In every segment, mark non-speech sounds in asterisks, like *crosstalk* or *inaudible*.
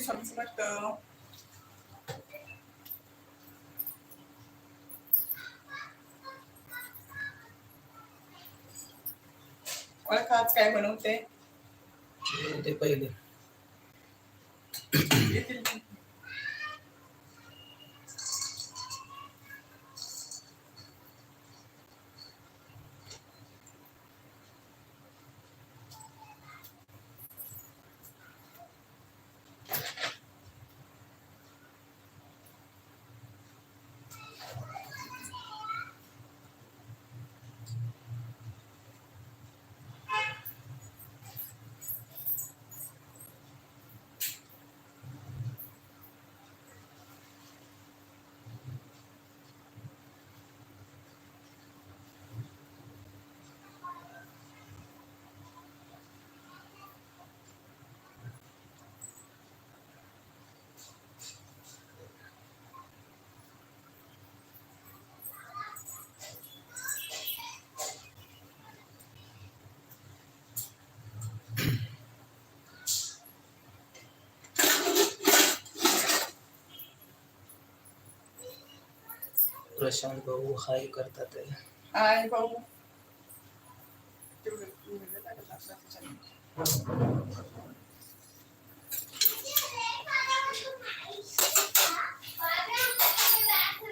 स्वामी समर्थ ओळखा आज काय बनवते ते पहिले येतील ते. प्रशांत भाऊ हाय करतात. हाय भाऊ. तेवढं- तेवढं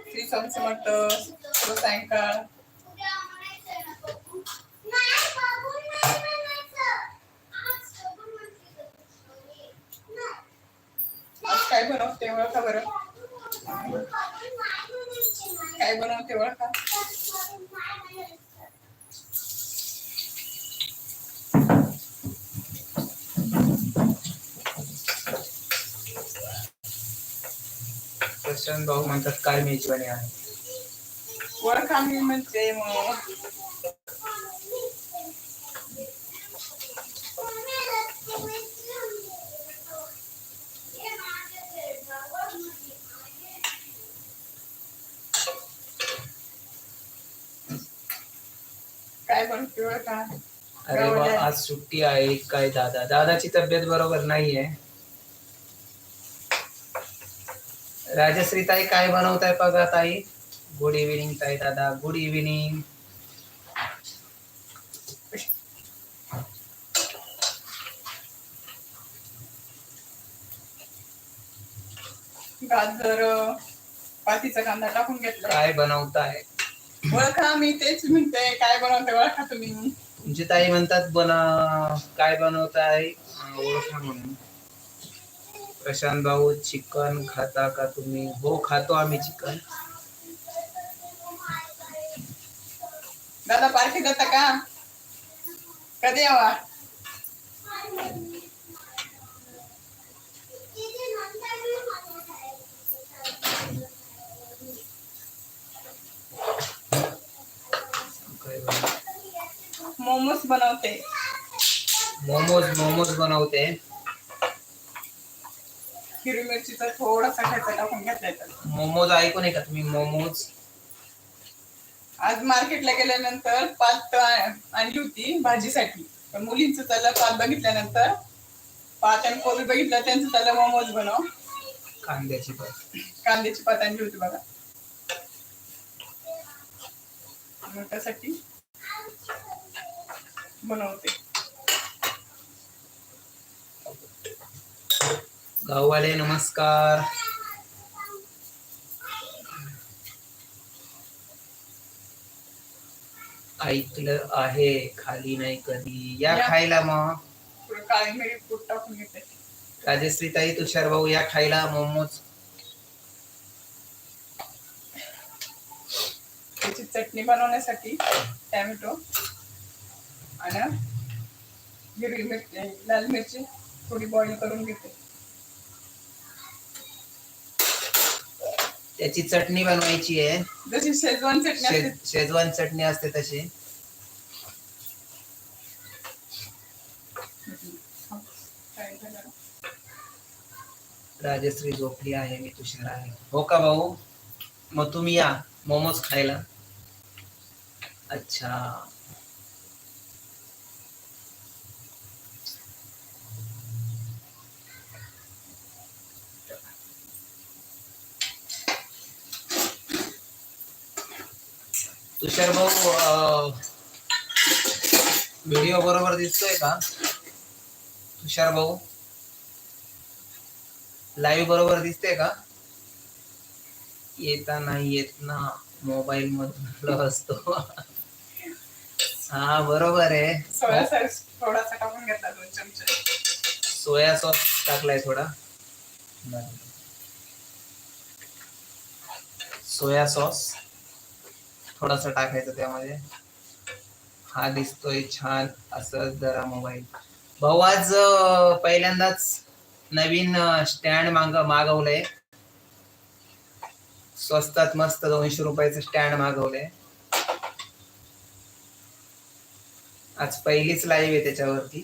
श्री सायंकाळ. काय बनवते ओळखा बरं? काय बनवते ओळखा प्रशांत भाऊ म्हणतात काय मेजवानी आहे? ओळखा मी म्हणते मग काय बनवते ओळखा अरे वा आज सुट्टी आहे काय दादा. दादाची तब्येत बरोबर नाहीये. राजश्री ताई काय बनवताय बघा ताई? गुड इव्हिनिंग ताई दादा गुड इव्हिनिंग गाजर पातीचा कांदा टाकून घेतला. काय बनवताय? ओळखा मी तेच म्हणते काय बनवते ओळखा तुम्ही. तुमची ताई म्हणतात बना काय बनवताय अं, ओळखा म्हणून. प्रशांत भाऊ चिकन खाता का तुम्ही? हो खातो आम्ही चिकन. दादा पार्टी देता का? कधी यावा? मोमोज बनवते. मोमोज मोमोज बनवते. हिरवी मिरचीचा थोडासा ठेचा टाकून घेतलाय त्यात. मोमोज ऐकून आहे का तुम्ही मोमोज? आज मार्केटला गेल्यानंतर पात आ- आणली होती भाजीसाठी. पण मुलींचं त्याला पात बघितल्यानंतर पात आणि कोबी बघितलं त्यांचं त्याला मोमोज बनव. कांद्याची पात. कांद्याची पात आणली होती बघा. मग त्यासाठी बनवते. गाववाले नमस्कार. ऐकलं आहे खाली नाही कधी. या या. खायला मग. काळी मिरी पूड टाकून घेते. राजश्री ताई तुषार भाऊ या खायला मोमोज. त्याची चटणी बनवण्यासाठी टॅमॅटो. आणि हिरवी मिरची लाल मिरची थोडी बॉईल करून घेते. त्याची चटणी बनवायची आहे. जशी शेजवान चटणी असते. शेजवान चटणी असते तशी. काय झालं? राजश्री झोपली आहे मी तुषार आहे. हो का भाऊ? मग तुम्ही या. मोमोज खायला. अच्छा. तुषार भाऊ व्हिडिओ बरोबर दिसतोय का? तुषार भाऊ लाईव्ह बरोबर दिसते का? येता नाही येत ना मोबाईल मधून असतो. हा बरोबर आहे. सोया सॉस थोडासा टाकून घेतला दोन चमचे. सोया सॉस टाकलाय थोडा. Soya sauce. थोडासा टाकायचं त्यामध्ये. हा दिसतोय छान असं जरा मोबाईल भाऊ आज पहिल्यांदाच नवीन स्टँड माग मागवलंय. स्वस्तात मस्त दोनशे रुपयाचं स्टँड मागवलंय. आज पहिलीच लाईव्ह आहे त्याच्यावरती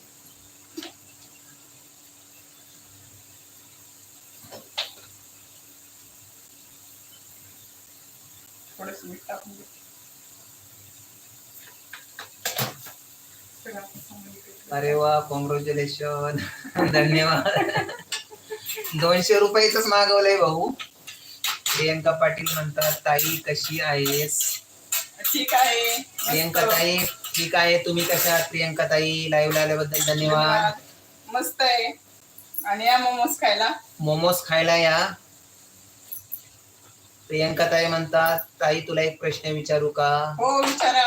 थोडस मीठ टाकून घे सगळं आपण सांगून घेऊ. अरे वा कॉंग्रॅच्युलेशन *laughs* धन्यवाद. दोनशे रुपयाच मागवलंय भाऊ. प्रियंका पाटील म्हणतात ताई कशी आहेस? ठीक आहे. प्रियंका. ताई ठीक आहे. तुम्ही कशा आहात? प्रियंका ताई लाईव्ह आल्याबद्दल धन्यवाद. मस्त आहे. आणि या मोमोज खायला? मोमोज खायला या. प्रियंका ताई म्हणतात ताई तुला एक प्रश्न विचारू का? हो विचारा.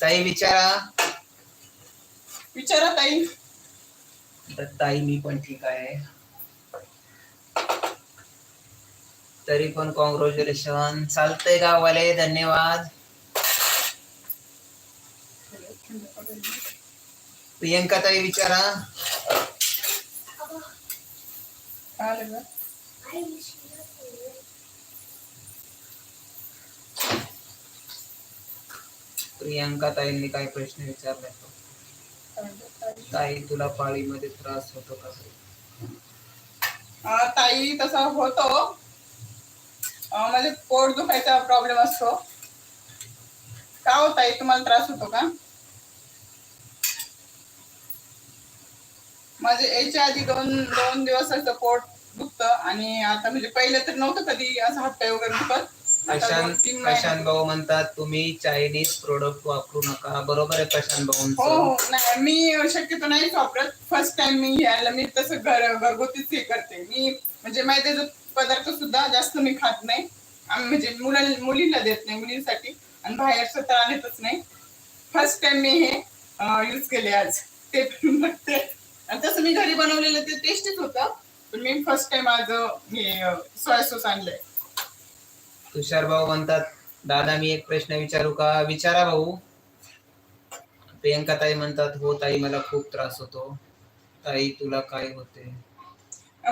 ताई विचारा. विचारा ताई. तर ताई मी पण ठीक आहे. तरी पण कॉंग्रॅच्युलेशन चालतंय गावाले धन्यवाद. प्रियंका ताई विचारा. प्रियंका ताईंनी काय प्रश्न विचारले. ताई? तुला पाळीमध्ये त्रास होतो का? ताई तसा होतो. म्हणजे पोट दुखायचा प्रॉब्लेम असतो. का हो ताई तुम्हाला त्रास होतो का? माझे याच्या आधी दोन दोन दिवस असं पोट दुखत आणि आता म्हणजे पहिले तर नव्हतं कधी असं हातपाय वगैरे दुखत. प्रशांत तीन प्रशांत भाऊ म्हणतात तुम्ही चायनीज प्रोडक्ट वापरू नका. बरोबर आहे प्रशांत हो हो. नाही मी शक्यतो नाही वापरत. फर्स्ट टाइम मी घ्यायला मी तसं घर घरगुतीच हे करते. मी म्हणजे मैद्याचे पदार्थ सुद्धा जास्त मी खात नाही. आम्ही म्हणजे मुला मुलीला देत नाही मुलींसाठी. आणि बाहेर स्वतः आणतच नाही. फर्स्ट टाइम मी हे यूज केले आज. ते पण बघते. आणि तसं मी घरी बनवलेलं ते टेस्टीच होतं. पण मी फर्स्ट टाइम आज हे सोया सॉस आणलंय. तुषार भाऊ म्हणतात दादा मी एक प्रश्न विचारू का? विचारा भाऊ. प्रियंका ताई म्हणतात हो ताई मला खूप त्रास होतो. ताई तुला काय होते?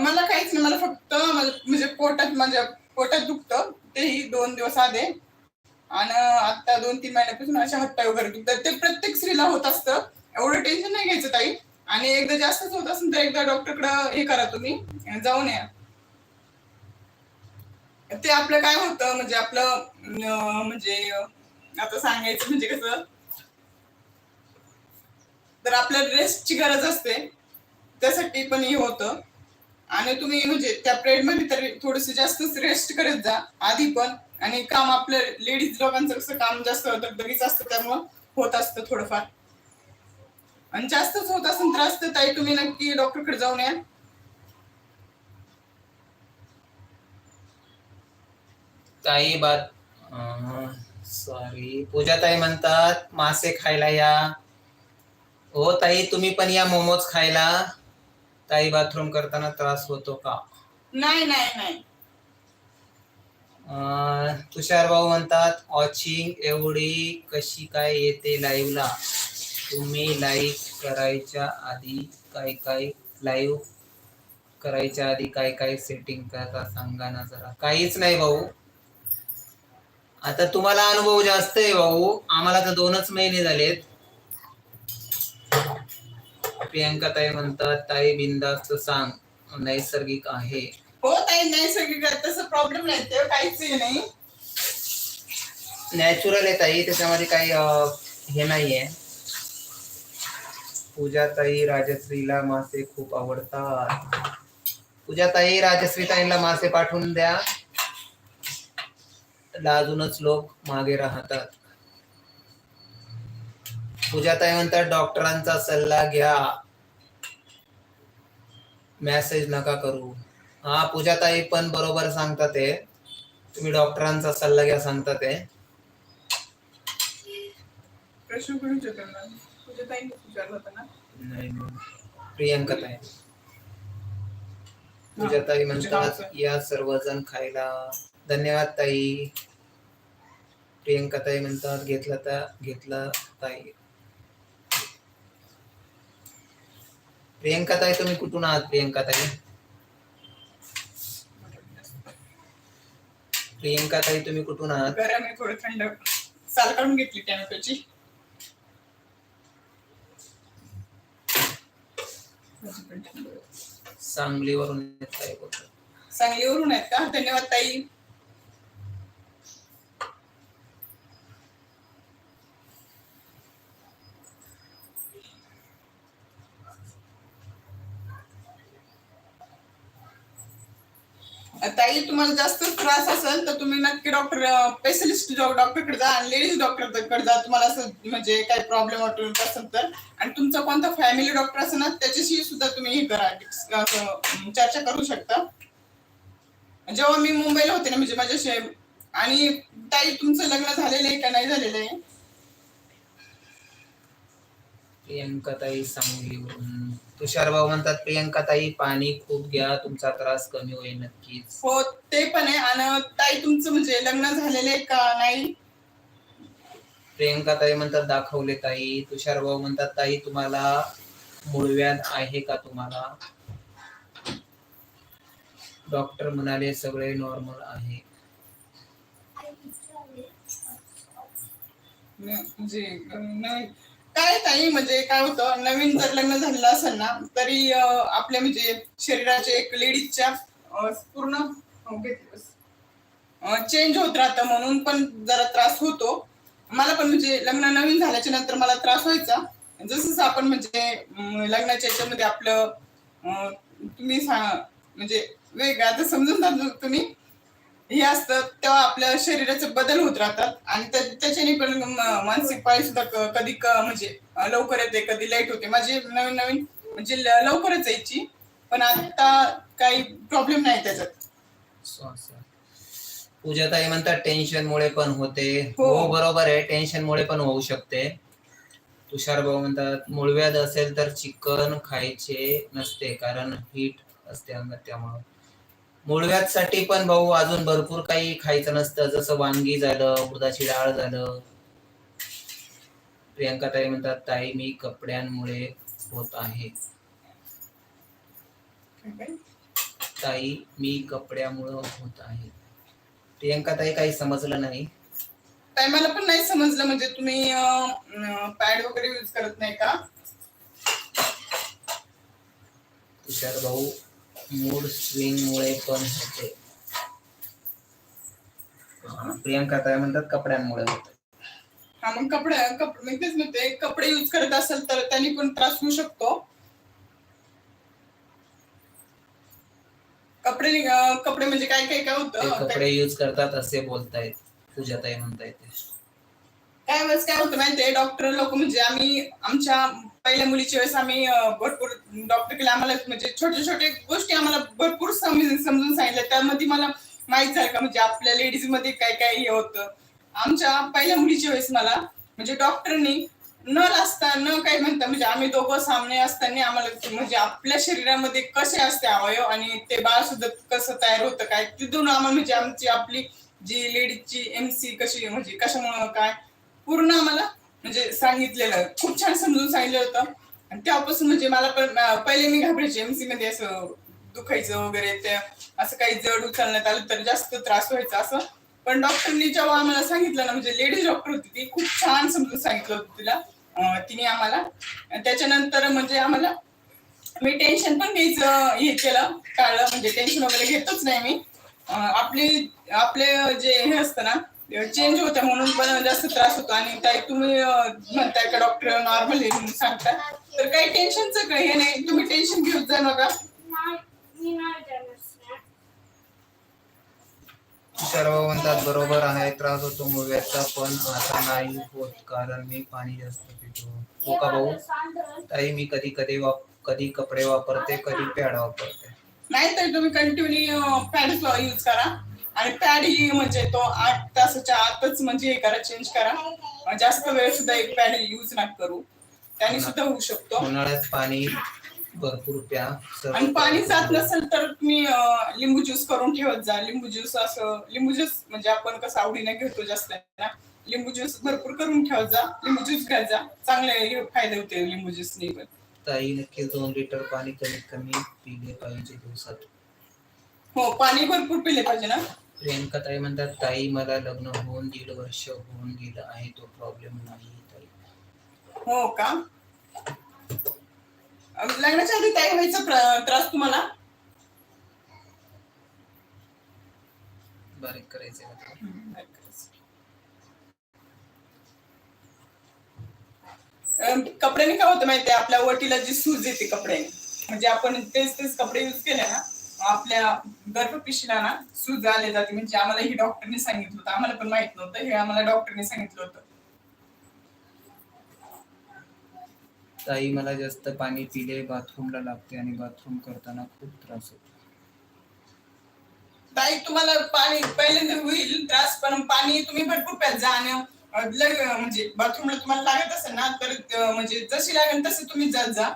मला काहीच नाही मला फक्त म्हणजे पोटात माझ्या पोटात दुखतं. तेही दोन दिवस आधे. आणि आता दोन तीन महिन्यापासून अशा हट्टा वगैरे दुखतात. ते प्रत्येक स्त्रीला होत असतं. एवढं टेन्शन नाही घ्यायचं ताई. आणि एकदा जास्तच होत असेल तर एकदा डॉक्टरकडे हे करा तुम्ही. जाऊन या. ते आपलं काय होतं म्हणजे आपलं म्हणजे आता सांगायचं म्हणजे कसं तर आपल्याला रेस्टची गरज असते त्यासाठी पण हे होतं. आणि तुम्ही म्हणजे त्या पिरियडमध्ये तरी थोडस जास्तच रेस्ट करत जा आधी पण. आणि काम आपलं लेडीज लोकांचं कसं काम जास्त दगदगीच असतं त्यामुळं होत असतं थोडंफार. आणि जास्तच होत असेल त्रास तर ताई तुम्ही नक्की डॉक्टरकडे जाऊन या. ताई बात सॉरी पूजा ताई म्हणतात मासे खायला या. हो ताई तुम्ही पण या मोमोज खायला. ताई बाथरूम करताना त्रास होतो का? नाही नाही नाही. तुषार भाऊ म्हणतात वॉचिंग एवढी कशी काय येते लाईव्हला तुम्ही लाईव्ह करायच्या आधी काय काय लाईव्ह करायच्या आधी काय काय सेटिंग करता सांगा ना जरा. काहीच नाही भाऊ. आता तुम्हाला अनुभव जास्त आहे भाऊ. आम्हाला तर दोनच महिने झालेत. प्रियंका ताई म्हणतात ताई बिंदास्त सांग. नैसर्गिक आहे. हो ताई नैसर्गिक तसं प्रॉब्लेम नाही. ते काहीच नाही. नॅचरल आहे ताई. त्याच्यामध्ये काही हे नाहीये. पूजा ताई राजश्रीला मासे खूप आवडतात. पूजा ताई राजश्री ताईंना मासे पाठवून द्या. लाजूनच लोक मागे राहतात. पूजाताई म्हणतात डॉक्टरांचा सल्ला घ्या. मेसेज नका करू. हा पूजाताई पण बरोबर सांगतात ते तुम्ही डॉक्टरांचा सल्ला घ्या सांगतात ते प्रश्न नाही. प्रियंका ताई पूजाताई म्हणतात या सर्वजण खायला धन्यवाद ताई. प्रियंका ताई म्हणतात घेतला तर घेतला ताई. प्रियंका ताई तुम्ही कुठून आहात प्रियंका ताई? प्रियंका ताई तुम्ही कुठून आहात? गरम आहे थोडं थंड साल काढून घेतली टॅमॅटोची. सांगलीवरून येत आहे. सांगलीवरून आहेत का? धन्यवाद ताई. ताई तुम्हाला जास्त त्रास असेल तर तुम्ही नक्की डॉक्टर स्पेशलिस्ट डॉक्टरकडे जा आणि लेडीज डॉक्टरकडे जा. तुम्हाला असं म्हणजे काही प्रॉब्लेम वाटत असेल तर. आणि तुमचा कोणता फॅमिली डॉक्टर असेल ना त्याच्याशी सुद्धा तुम्ही हे करा. चर्चा करू शकता. जेव्हा मी मुंबईला होते ना म्हणजे माझ्याशी आणि ताई तुमचं लग्न झालेलं आहे का? नाही झालेलं आहे? प्रियंका ताई सांगलीवरून तुषार भाऊ म्हणतात प्रियंका ताई पाणी खूप घ्या तुमचा त्रास कमी होईल नक्कीच. हो ते पण आहे. आणि ताई तुमचं म्हणजे लग्न झालेलं आहे का नाही? प्रियंका ताई म्हणतात दाखवले ताई. तुषार भाऊ म्हणतात ताई तुम्हाला मूळव्याध आहे का तुम्हाला? डॉक्टर म्हणाले सगळे नॉर्मल आहे. म्हणजे नवीन काय ताई म्हणजे काय होतं नवीन जर लग्न झालेलं असेल ना तरी आपल्या म्हणजे शरीराचे एक लेडीजच्या पूर्ण चेंज होत राहतं म्हणून पण जरा त्रास होतो. मला पण म्हणजे लग्न नवीन झाल्याच्यानंतर मला त्रास व्हायचा. जसं जसं आपण म्हणजे लग्नाच्या याच्यामध्ये आपलं तुम्ही सांग म्हणजे वेगळं आता समजून जा तुम्ही. हे असतं तेव्हा आपल्या शरीराचे बदल होत राहतात. आणि त्या- त्याच्याने पण मानसिक पाळी सुद्धा कधी म्हणजे लवकर येते कधी लेट होते. माझी नवीन नवीन म्हणजे लवकरच यायची. पण आता काही प्रॉब्लेम नाही त्याच्यात. पूजाताई म्हणतात टेन्शन मुळे पण होते. हो. हो बरोबर आहे. टेन्शन मुळे पण होऊ शकते. तुषार भाऊ म्हणतात मूळव्याध असेल तर चिकन खायचे नसते कारण हीट असते अंगात त्यामुळं मूळव्याधसाठी पण भाऊ अजून भरपूर काही खायचं नसतं. जसं वांगी झालं उडदाची डाळ झालं. प्रियंका ताई म्हणतात ताई मी कपड्यांमुळे होत आहे. ताई मी कपड्यामुळं होत आहे. प्रियंका ताई काही समजलं नाही. ताई मला पण नाही समजलं. म्हणजे तुम्ही पॅड वगैरे यूज करत नाही का? तुषार भाऊ मूड स्विंग मुळे पण होते. प्रियंका ताई म्हणतात? कपड्यांमुळे होते. हा मग कपडे कप- मी तेच म्हणते कपडे यूज करत असेल तर त्यांनी पण त्रास होऊ शकतो. कपडे अं, कपडे म्हणजे काय काय काय ते होतं कपडे युज करतात असे बोलतायत पूजाताई म्हणतायत ते. काय वेळेस काय होतं माहितीये डॉक्टर लोक म्हणजे आम्ही आमच्या पहिल्या मुलीच्या वेळेस आम्ही भरपूर डॉक्टरकडे आम्हाला म्हणजे छोटे छोटे गोष्टी आम्हाला भरपूर समजून समजून सांगितल्या. त्यामध्ये मला माहीत झालं का म्हणजे आपल्या लेडीजमध्ये काय काय हे होतं. आमच्या पहिल्या मुलीच्या वेळेस मला म्हणजे डॉक्टरनी न असता न काय म्हणता म्हणजे आम्ही दोघं सामने असताना आम्हाला म्हणजे आपल्या शरीरामध्ये कसे असते अवयव आणि ते बाळ सुद्धा कसं तयार होतं काय तिथून आम्हाला म्हणजे आमची आपली जी लेडीजची एमसी कशी म्हणजे कशामुळं काय पूर्ण आम्हाला म्हणजे सांगितलेलं खूप छान समजून सांगितलं होतं. आणि तेव्हापासून म्हणजे मला पण पहिले मी घाबरायचे एमसी मध्ये असं दुखायचं वगैरे ते असं काही जड उचलण्यात आलं तर जास्त त्रास व्हायचा असं. पण डॉक्टरनी जेव्हा आम्हाला सांगितलं ना म्हणजे लेडीज डॉक्टर होती ती खूप छान समजून सांगितलं होतं तिला. तिने आम्हाला. आणि त्याच्यानंतर म्हणजे आम्हाला मी टेन्शन पण घ्यायचं हे केलं. टाळलं म्हणजे टेन्शन वगैरे घेतच नाही मी. आपले आपली आपले जे हे असतं ना चेंज होतं म्हणून पण जास्त त्रास होतो. आणि ताई तुम्ही म्हणताय का डॉक्टर नॉर्मल आहे म्हणून सांगता तर काही टेन्शनचं काही हे नाही. तुम्ही टेन्शन घेऊन जा नका. सर्व म्हणतात बरोबर आहे त्रास होतो मुळव्याचा पण आता नाही होत कारण मी पाणी जास्त पितो. हो का भाऊ? ताई मी कधी कधी वाप कधी कपडे वापरते कधी पॅड वापरते. नाही तर तुम्ही कंटिन्यू पॅड यूज करा. आणि पॅड ही म्हणजे तो आठ तासाच्या आतच म्हणजे हे करा चेंज करा. जास्त वेळ सुद्धा एक पॅड यूज नका करू. त्याने सुद्धा होऊ शकतो. उन्हाळ्यात पाणी भरपूर प्या. आणि पाणी जात नसेल तर तुम्ही लिंबू ज्यूस करून ठेवत जा. लिंबू ज्यूस असं लिंबू ज्यूस म्हणजे आपण कसं आवडीने घेतो जास्त ना लिंबू ज्यूस भरपूर करून ठेवत जा. लिंबू ज्यूस घ्यायचा जा. चांगले फायदे होते लिंबू ज्यूसने पण. ताई नक्की दोन लिटर पाणी कमीत कमी पिले पाहिजे दिवसात. हो पाणी भरपूर पिले पाहिजे ना? प्रियंका ताई म्हणतात ताई मला लग्न होऊन दीड वर्ष होऊन गेलं आहे तो प्रॉब्लेम नाही ताई. हो का? लग्नाच्या आधी काय व्हायचा त्रास तुम्हाला? बारीक करायचं कपड्याने काय होतं माहितीये आपल्या वटीला जी सूज येते कपड्याने. म्हणजे आपण तेच तेच कपडे युज केले ना आपल्या गर्भपिशीला ना सूज आले जाते. म्हणजे आम्हाला ही डॉक्टरने सांगितलं होतं. आम्हाला पण माहीत नव्हतं. हे आम्हाला डॉक्टरने सांगितलं होतं. ताई मला जास्त पाणी पिले बाथरूमला लागते आणि बाथरूम करताना खूप त्रास होतो. ताई तुम्हाला पाणी पहिल्यांदा होईल त्रास पण पाणी तुम्ही भरपूर प्यात जा आणि अं, लग- म्हणजे बाथरूमला तुम्हाला लागत असेल ना तर म्हणजे जशी लागेल तसे तुम्ही जात जा.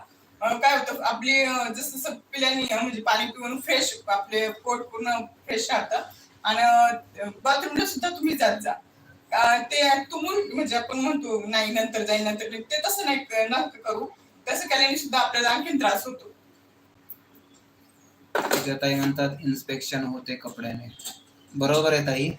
काय होतं आपली जसं जसं पिल्याने म्हणजे पाणी पिऊन फ्रेश आपले पोट पूर्ण फ्रेश राहतं. आणि बाथरूमला सुद्धा तुम्ही जात जा. ते तुमून म्हणजे आपण म्हणतो नाही नंतर जाईल नंतर ते तसं नाही क- करू. तसं केल्याने सुद्धा आपल्याला आणखीन त्रास होतो. ताई म्हणतात इन्स्पेक्शन होते कपड्याने. बरोबर आहे ताई.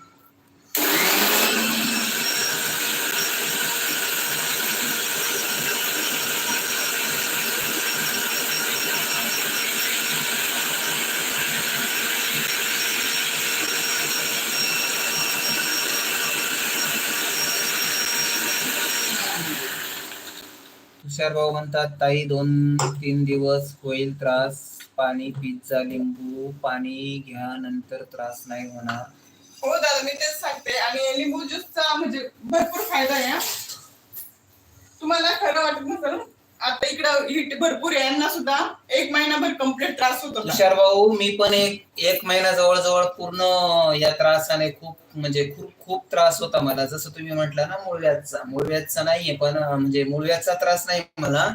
तुषार भाऊ म्हणतात ताई दोन तीन दिवस होईल त्रास. पाणी पिझ्झा लिंबू पाणी घ्या नंतर त्रास नाही होणार. हो दादा मी तेच सांगते. आणि लिंबू ज्यूसचा म्हणजे भरपूर फायदा आहे हा. तुम्हाला खरं वाटत नसेल आता इकडं हिट भरपूर आहे. यांना सुद्धा एक महिनाभर कंप्लीट त्रास होत होता. तुषार भाऊ मी पण एक एक महिना जवळजवळ पूर्ण या त्रासाने खूप म्हणजे खूप खूप त्रास होता मला. जसं तुम्ही म्हटलं ना मूळव्याधचा. मूळव्याधचा नाहीये पण म्हणजे मूळव्याधचा त्रास नाही मला.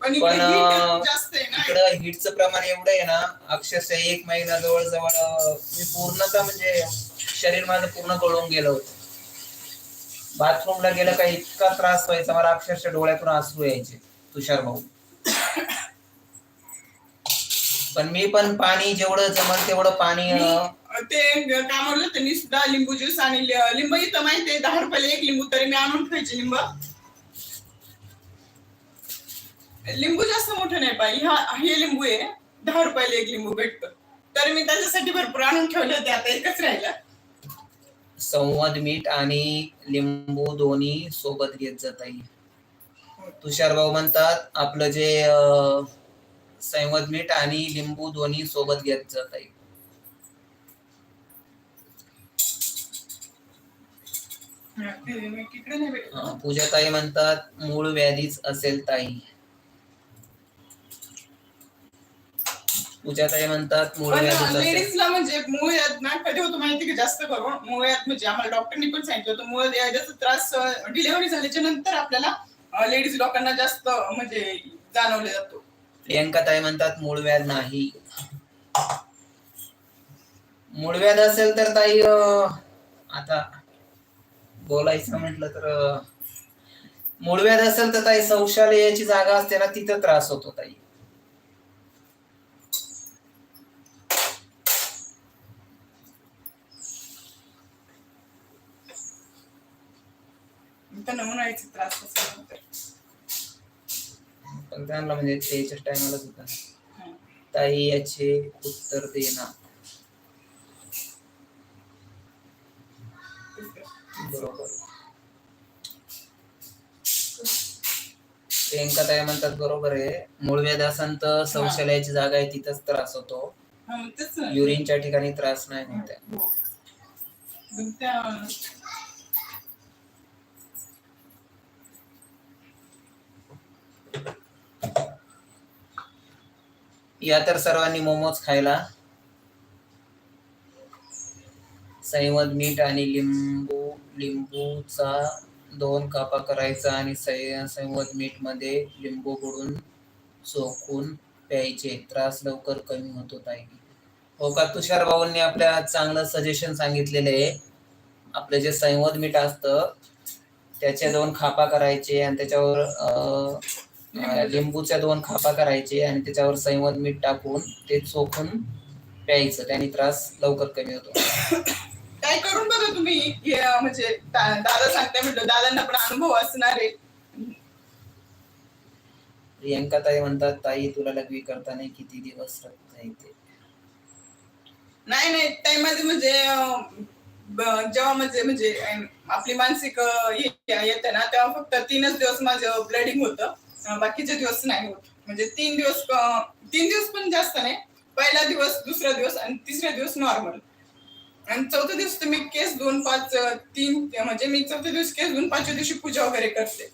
पण इकडे हिटचं प्रमाण एवढं आहे ना अक्षरशः एक महिना जवळजवळ मी पूर्णतः म्हणजे शरीर माझं पूर्ण गळून गेलं होतं. बाथरूमला गेलं का इतका त्रास व्हायचा मला अक्षरशः डोळ्यातून आसरू यायचे तुषार भाऊ. पण मी पण पाणी जेवढं जमल तेवढं पाणी ते काय म्हणलं त्यांनी सुद्धा लिंबू ज्यूस आणि लिंब इथं माहिती आहे दहा रुपयाला एक लिंबू तरी मी आणून खायचे लिंब. लिंबू जास्त मोठं नाही पाहिजे हा हे लिंबू आहे दहा रुपयाला एक लिंबू भेटतो. तर मी त्याच्यासाठी भरपूर आणून ठेवले होते आता एकच राहिलं. संवाद मीठ आणि लिंबू दोन्ही सोबत घेत जात आहे तुषार भाऊ म्हणतात आपलं जे संवाद मीठ आणि लिंबू दोन्ही सोबत घेत जात आहे अं, पूजाताई म्हणतात मूळ व्याधीच असेल ताई. पूजाताई म्हणतात मूळ पण व्याधीच असेल. लेडीजला म्हणजे मुळ्यात ना कधी होतो माहिती का? जास्त करून मुळ्यात म्हणजे आम्हाला डॉक्टरनी पण सांगितलं होतं मुळ याचा त्रास डिलिव्हरी झाल्याच्यानंतर आपल्याला लेडीज लोकांना जास्त म्हणजे जाणवले जातो. प्रियंका ताई म्हणतात मूळव्याध नाही. मूळव्याध असेल तर ताई आता बोलायचं म्हटलं तर मूळव्याध असेल तर ताई शौचालयाची जागा असते ना तिथं त्रास होतो ताई. पण त्यांना म्हणजे त्याच्या टायमालाच होता हं. ताई याचे उत्तर दे ना बरोबर प्रियंका ताई म्हणतात बरोबर आहे मूळव्याध असेल तर शौचालयाची जागा आहे तिथंच त्रास होतो हं, तेच ना. युरिनच्या ठिकाणी त्रास नाही होत आहे. हो. त्या- या तर सर्वांनी मोमोज खायला संवद मीठ आणि लिंबू लिंबूचा दोन कापा करायचा आणि सै- संवद मीठमध्ये लिंबू बुडून चोखून प्यायचे. त्रास लवकर कमी होतो ताई. हो का? तुषार भाऊंनी आपल्या चांगलं सजेशन सांगितलेलं आहे. आपलं जे संवद मीठ असतं त्याचे दोन खापा करायचे आणि त्याच्यावर लिंबूच्या दोन खापा करायचे आणि त्याच्यावर संवद मीठ टाकून ते चोखून प्यायचं. त्याने त्रास लवकर कमी होतो. काय करून बघा तुम्ही? म्हणजे दादा सांगताय म्हटलं दादांना पण अनुभव असणार आहे. प्रियंका ताई म्हणतात ताई तुला लघवी करताना किती दिवस रक्त येते? नाही नाही टाइमध्ये म्हणजे अं, ब- जेव्हा म्हणजे म्हणजे आपली मानसिक येते ना तेव्हा फक्त तीनच दिवस माझं ब्लडिंग होतं. बाकीचे दिवस नाही होत. म्हणजे तीन दिवस तीन दिवस पण जास्त नाही. पहिला दिवस दुसरा दिवस आणि तिसरा दिवस नॉर्मल आणि चौथ्या दिवस तुम्ही केस दोन पाच तीन म्हणजे मी चौथ्या दिवस केस दोन पाचव्या दिवशी पूजा वगैरे करते.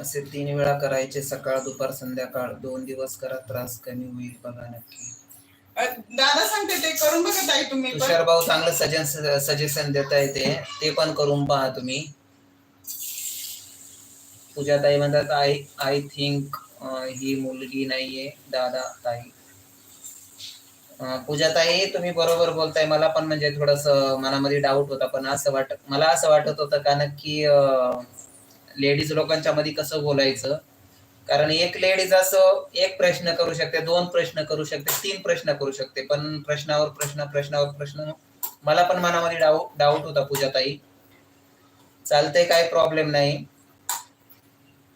असे तीन वेळा करायचे सकाळ दुपार संध्याकाळ. दोन दिवस करा त्रास कमी होईल बघा नक्की. दादा सांगते ते करून बघा ताई तुम्ही. तुषार भाऊ चांगलं सजेशन सजेशन देता येते ते. पण करून पहा तुम्ही. पूजाताई म्हणतात आय आय थिंक ही मुलगी नाहीये दादा ताई. पूजाताई तुम्ही बरोबर बोलताय. मला पण म्हणजे थोडस मनामध्ये डाऊट होता पण असं वाटत मला असं वाटत होतं कारण की लेडीज लोकांच्या मध्ये कसं बोलायचं? कारण एक लेडीज असं एक प्रश्न करू शकते दोन प्रश्न करू शकते तीन प्रश्न करू शकते. पण प्रश्नावर प्रश्न प्रश्नावर प्रश्न मला पण मनामध्ये डाऊट डाऊट होता पूजाताई. चालतंय काही प्रॉब्लेम नाही.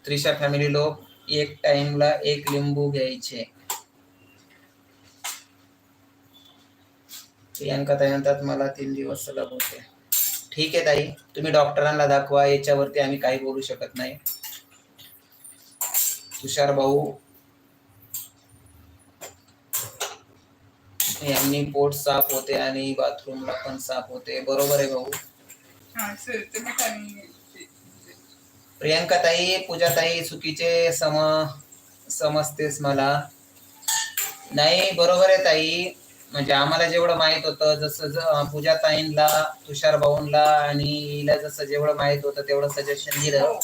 त्रिशा फॅमिली लोक एक टाइमला एक लिंबू घ्यायचे. प्रियांका ताई म्हणतात मला तीन दिवस सलग होते. ठीक आहे ताई तुम्ही डॉक्टरांना दाखवा याच्यावरती आम्ही काही बोलू शकत नाही. तुषार भाऊ यांनी पोट साफ होते आणि बाथरूमला पण साफ होते. बरोबर आहे भाऊ. हा प्रियांका ताई पूजा ताई चुकीचे सम समजतेस मला. नाही बरोबर आहे ताई. म्हणजे आम्हाला जेवढं माहीत होतं जसं पूजा ताईंला तुषार भाऊंला आणि हिला जसं जेवढं माहीत होतं तेवढं सजेशन दिलं.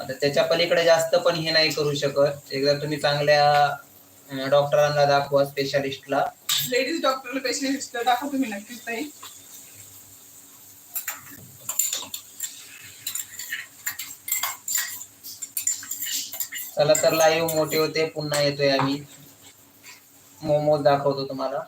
आता त्याच्या पलीकडे जास्त पण हे नाही करू शकत. एकदा तुम्ही चांगल्या डॉक्टरांना दाखवा स्पेशालिस्टला लेडीज डॉक्टर पेशंट दाखवा तुम्ही नक्कीच ताई. चला तर लाईव्ह मोठे होते पुन्हा येतोय आम्ही. मोमोज दाखवतो तुम्हाला.